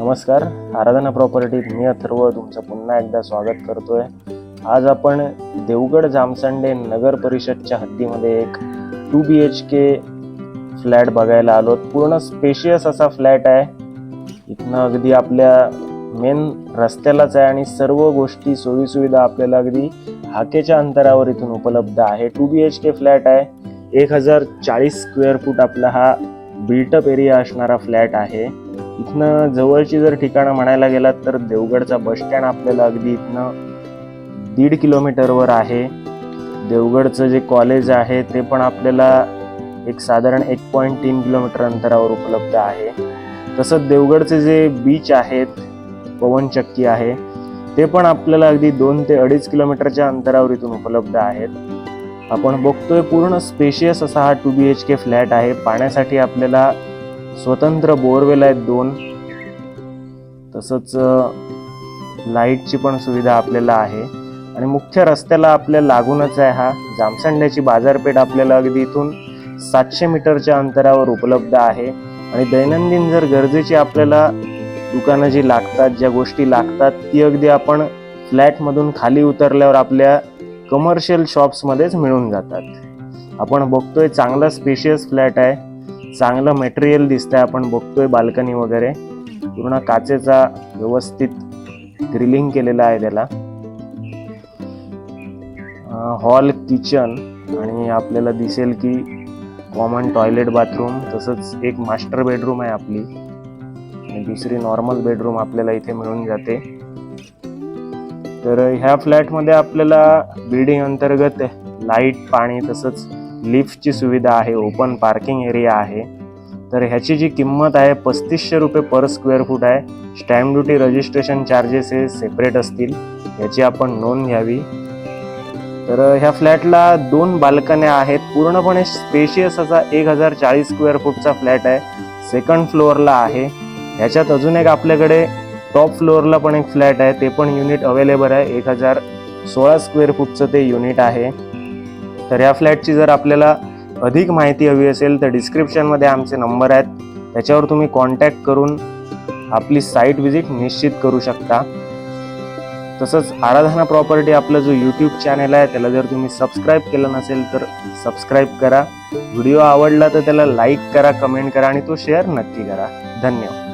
नमस्कार. आराधना प्रॉपर्टीत मी अथर्व तुमचं पुन्हा एकदा स्वागत करतोय. आज आपण देवगड जामसंडे नगर परिषदच्या हद्दीमध्ये एक two B H K flat बघायला आलो. पूर्ण स्पेशियस असा फ्लॅट आहे. इथनं अगदी आपल्या मेन रस्त्यालाच आहे आणि सर्व गोष्टी सोयीसुविधा आपल्याला अगदी हाकेच्या अंतरावर इथून उपलब्ध आहे. Two B H K flat आहे. एक हजार चाळीस स्क्वेअर फूट आपला हा बिल्टअप एरिया असणारा फ्लॅट आहे. इथनं जवळची जर ठिकाणं म्हणायला गेलात तर देवगडचा बस स्टँड आपल्याला अगदी इथनं दीड किलोमीटरवर आहे. देवगडचं जे कॉलेज आहे ते पण आपल्याला एक साधारण एक पॉईंट तीन किलोमीटर अंतरावर उपलब्ध आहे. तसंच देवगडचे जे बीच आहेत पवनचक्की आहे ते पण आपल्याला अगदी दोन ते अडीच किलोमीटरच्या अंतरावर इथून उपलब्ध आहेत. आपण बघतोय पूर्ण स्पेशियस असा हा two B H K flat आहे. पाण्यासाठी आपल्याला स्वतंत्र बोरवेल आहेत दोन. तसंच लाईटची पण सुविधा आपल्याला आहे. आणि मुख्य रस्त्याला आपल्या लागूनच आहे हा. जामसंड्याची बाजारपेठ आपल्याला अगदी इथून सातशे मीटरच्या अंतरावर उपलब्ध आहे. आणि दैनंदिन जर गरजेची आपल्याला दुकानं जी लागतात ज्या गोष्टी लागतात ती अगदी आपण फ्लॅटमधून खाली उतरल्यावर आपल्या कमर्शियल शॉप्समध्येच मिळून जातात. आपण बघतोय चांगला स्पेशियस फ्लॅट आहे. चांगलं मटेरियल दिसतंय आपण बघतोय बाल्कनी वगैरे. पूर्ण काचेचा व्यवस्थित ग्रिलिंग केलेला आहे त्याला. हॉल किचन आणि आपल्याला दिसेल की कॉमन टॉयलेट बाथरूम तसंच एक मास्टर बेडरूम आहे आपली. आणि दुसरी नॉर्मल बेडरूम आपल्याला इथे मिळून जाते. तर ह्या फ्लॅटमध्ये आपल्याला बिल्डिंग अंतर्गत लाइट पाणी तसंच लिफ्टची सुविधा आहे ओपन पार्किंग एरिया आहे. तर ह्याची जी किंमत आहे पस्तीसशे रुपये पर स्क्वेअर फूट आहे. स्टॅम्प ड्युटी रजिस्ट्रेशन चार्जेस हे सेपरेट असतील. याची आपण नोंद घ्यावी. तर ह्या फ्लॅटला दोन बाल्कन्या आहेत. पूर्णपणे स्पेशियस असा एक हजार चाळीस स्क्वेअर फूटचा फ्लॅट आहे. सेकंड फ्लोअरला आहे. ह्याच्यात अजून एक आपल्याकडे टॉप फ्लोअरला पण एक फ्लॅट आहे. ते पण युनिट अवेलेबल आहे. एक हजार सोळा स्क्वेअर फूटचं ते युनिट आहे. तर या फ्लॅटची जर आपल्याला अधिक माहिती हवी असेल तर डिस्क्रिप्शनमध्ये आमचे नंबर आहेत. त्याच्यावर तुम्ही कॉन्टॅक्ट करून आपली साईट व्हिजिट निश्चित करू शकता. तसंच आराधना प्रॉपर्टी आपलं जो यूट्यूब चॅनल आहे त्याला जर तुम्ही सबस्क्राईब केलं नसेल तर सबस्क्राईब करा. व्हिडिओ आवडला तर त्याला लाईक करा कमेंट करा आणि तो शेअर नक्की करा. धन्यवाद.